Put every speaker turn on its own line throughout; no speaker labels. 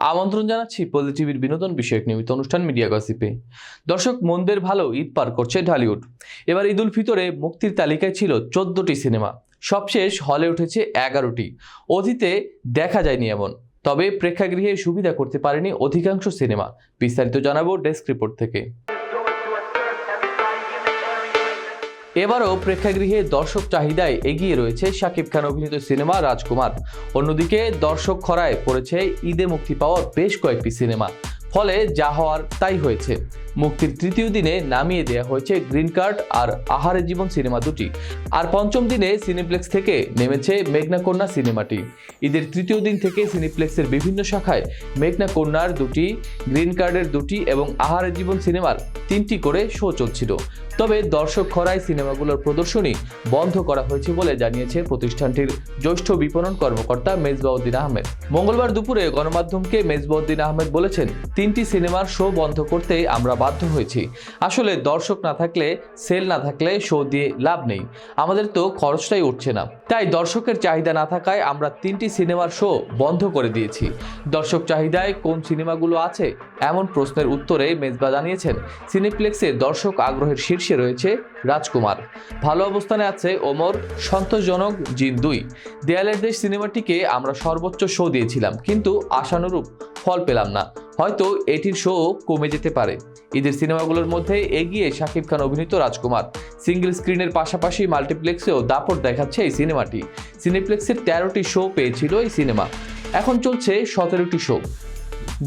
আমন্ত্রণ জানাচ্ছি পলি টিভির বিনোদন বিষয়ক নিয়মিত অনুষ্ঠান মিডিয়া গসিপে। দর্শক, মন্দের ভালো ঈদ পার করছে ঢালিউড। এবার ঈদ উল ফিতরে মুক্তির তালিকায় ছিল চোদ্দটি সিনেমা। সবশেষ হলে উঠেছে এগারোটি। অতীতে দেখা যায়নি এমন। তবে প্রেক্ষাগৃহে সুবিধা করতে পারেনি অধিকাংশ সিনেমা। বিস্তারিত জানাব ডেস্ক রিপোর্ট থেকে। এবারও প্রেক্ষাগৃহে দর্শক চাহিদায় এগিয়ে রয়েছে শাকিব খান অভিনীত সিনেমা রাজকুমার। অন্যদিকে দর্শক খরায় পড়েছে ঈদে মুক্তি পাওয়া বেশ কয়েকটি সিনেমা। ফলে যা হওয়ার তাই হয়েছে। মুক্তির তৃতীয় দিনে নামিয়ে দেওয়া হয়েছে গ্রিন কার্ড আর আহারে জীবন সিনেমা দুটি। আর পঞ্চম দিনে সিনেপ্লেক্স থেকে নেমেছে মেঘনা কন্যা সিনেমাটি। ঈদের তৃতীয় দিন থেকে সিনেপ্লেক্সের বিভিন্ন শাখায় মেঘনা কন্যার দুটি, গ্রিন কার্ডের দুটি এবং আহারে জীবন সিনেমার তিনটি করে শো চলছিল। তবে দর্শক খরায় সিনেমাগুলোর প্রদর্শনী বন্ধ করা হয়েছে বলে জানিয়েছে প্রতিষ্ঠানটির জ্যেষ্ঠ বিপণন কর্মকর্তা মেজবাউদ্দিন আহমেদ। মঙ্গলবার দুপুরে গণমাধ্যমকে মেজবাউদ্দিন আহমেদ বলেছেন তিনটি সিনেমার শো বন্ধ করতে আমরা বাধ্য হয়েছি। আসলে দর্শক না থাকলে, সেল না থাকলে শো দিয়ে লাভ নেই। আমাদের তো খরচটাই উঠছে না। তাই দর্শকের চাহিদা না থাকায় আমরা তিনটি সিনেমার শো বন্ধ করে দিয়েছি। দর্শক চাহিদায় কোন সিনেমাগুলো আছে? এমন প্রশ্নের উত্তরে মেজবা জানিয়েছেন, সিনেপ্লেক্সে দর্শক আগ্রহের শীর্ষে রয়েছে রাজকুমার। ভালো অবস্থানে আছে ওমর, সন্তোষজনক জিন দুই। দেয়ালের দেশ সিনেমাটিকে আমরা সর্বোচ্চ শো দিয়েছিলাম, কিন্তু আশানুরূপ ফল পেলাম না। হয়তো এটির শো কমে যেতে পারে। ঈদের সিনেমাগুলোর মধ্যে এগিয়ে শাকিব খান অভিনীত রাজকুমার। সিঙ্গেল স্ক্রিনের পাশাপাশি মাল্টিপ্লেক্সেও দাপট দেখাচ্ছে এই সিনেমাটি। সিনেপ্লেক্সের তেরোটি শো পেয়েছিল এই সিনেমা। এখন চলছে সতেরোটি শো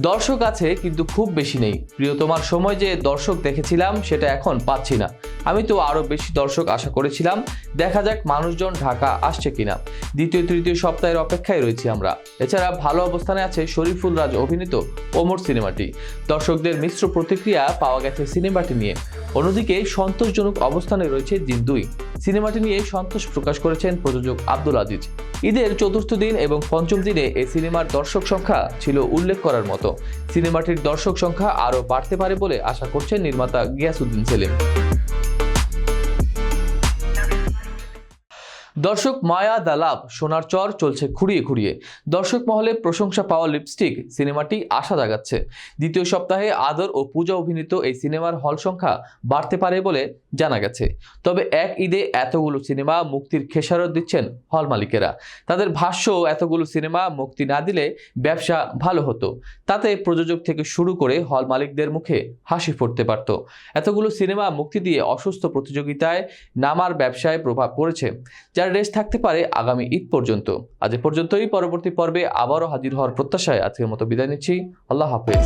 দর্শক আছে, কিন্তু খুব বেশি নেই। প্রিয়তমার সময় যে দর্শক দেখেছিলাম, সেটা এখন পাচ্ছি না। আমি তো আরও বেশি দর্শক আশা করেছিলাম। দেখা যাক মানুষজন ঢাকা আসছে কিনা। দ্বিতীয় তৃতীয় সপ্তাহের অপেক্ষায় রয়েছি আমরা। এছাড়া ভালো অবস্থানে আছে শরীফুল রাজ অভিনীত ওমর সিনেমাটি। দর্শকদের মিশ্র প্রতিক্রিয়া পাওয়া গেছে সিনেমাটি নিয়ে। অন্যদিকে সন্তোষজনক অবস্থানে রয়েছে দিন দুই সিনেমাটি নিয়ে সন্তোষ প্রকাশ করেছেন প্রযোজক আব্দুল আজিজ। ঈদের চতুর্থ দিন এবং পঞ্চম দিনে এই সিনেমার দর্শক সংখ্যা ছিল উল্লেখ করার মতো। সিনেমাটির দর্শক সংখ্যা আরও বাড়তে পারে বলে আশা করছেন নির্মাতা গিয়াসুদ্দিন সেলিম। দর্শক মায়া দালাব সোনার চর চলছে খুঁড়িয়ে খুঁড়িয়ে। দর্শক মহলে প্রশংসা পাওয়া লিপস্টিক, সিনেমাটি আশা জাগাচ্ছে। দ্বিতীয় সপ্তাহে আদর ও পূজা অভিনীত এই সিনেমার হল সংখ্যা বাড়তে পারে বলে জানা গেছে। তবে এক ঈদে এতগুলো সিনেমা মুক্তির খেসারত দিচ্ছেন হল মালিকেরা। তাদের ভাষ্য, এতগুলো সিনেমা মুক্তি না দিলে ব্যবসা ভালো হতো। তাতে প্রযোজক থেকে শুরু করে হল মালিকদের মুখে হাসি ফুটতে পারত। এতগুলো সিনেমা মুক্তি দিয়ে অসুস্থ প্রতিযোগিতায় নামার ব্যবসায় প্রভাব পড়েছে। যার রেস্ট থাকতে পারে আগামী ঈদ পর্যন্ত। আজ পর্যন্তই। পরবর্তী পর্বে আবারও হাজির হওয়ার প্রত্যাশায় আজকের মতো বিদায় নিচ্ছি। আল্লাহ হাফেজ।